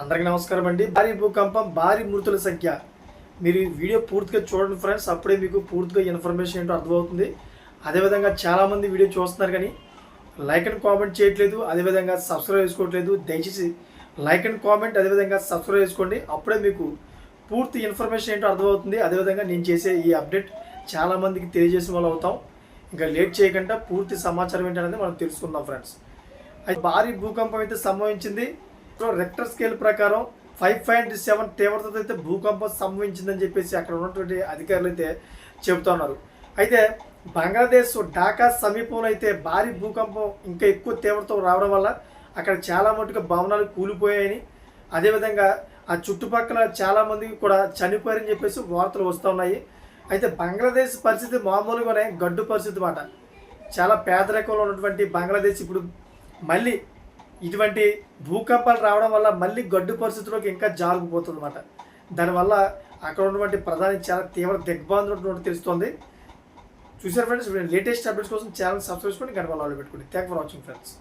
అందరికీ నమస్కారం అండి. భారీ భూకంపం భారీ మృతుల సంఖ్య. మీరు వీడియో పూర్తిగా చూడండి ఫ్రెండ్స్. అప్పుడే మీకు పూర్తిగా ఇన్ఫర్మేషన్ ఏంటో అర్థమవుతుంది. అదేవిధంగా చాలామంది వీడియో చూస్తున్నారు కానీ లైక్ అండ్ కామెంట్ చేయట్లేదు. అదేవిధంగా సబ్స్క్రైబ్ చేసుకోవట్లేదు. దయచేసి లైక్ అండ్ కామెంట్ అదేవిధంగా సబ్స్క్రైబ్ చేసుకోండి. అప్పుడే మీకు పూర్తి ఇన్ఫర్మేషన్ ఏంటో అర్థమవుతుంది. అదేవిధంగా నేను చేసే ఈ అప్డేట్ చాలామందికి తెలియజేసిన వాళ్ళు అవుతాం. ఇంకా లేట్ చేయకుండా పూర్తి సమాచారం ఏంటనేది మనం తెలుసుకుందాం ఫ్రెండ్స్. అయితే భారీ భూకంపం అయితే సంభవించింది. రెక్టర్ స్కేల్ ప్రకారం ఫైవ్ పాయింట్ సెవెన్ తీవ్రతతో అయితే భూకంపం సంభవించిందని చెప్పేసి అక్కడ ఉన్నటువంటి అధికారులు అయితే చెబుతున్నారు అయితే బంగ్లాదేశ్ ఢాకా సమీపంలో అయితే భారీ భూకంపం ఇంకా ఎక్కువ తీవ్రత రావడం వల్ల అక్కడ చాలా మటుకు భవనాలు కూలిపోయాయని అదేవిధంగా ఆ చుట్టుపక్కల చాలామంది కూడా చనిపోయారని చెప్పేసి వార్తలు వస్తూ ఉన్నాయి. అయితే బంగ్లాదేశ్ పరిస్థితి మామూలుగానే గడ్డు పరిస్థితి మాట. చాలా పేదరికంలో ఉన్నటువంటి బంగ్లాదేశ్ ఇప్పుడు మళ్ళీ ఇటువంటి భూకంపాలు రావడం వల్ల మళ్ళీ గడ్డు పరిస్థితిలోకి ఇంకా జారుకుపోతుంది అనమాట దానివల్ల అక్కడ ఉన్నటువంటి ప్రధాని చాలా తీవ్ర దిగ్బాంధుడు తెలుస్తుంది. చూసారు ఫ్రెండ్స్ లేటెస్ట్ అప్డేట్స్ కోసం ఛానల్ సబ్స్క్రైబ్ చేసుకోండి గంట వాళ్ళు పెట్టుకోండి. Thank for watching friends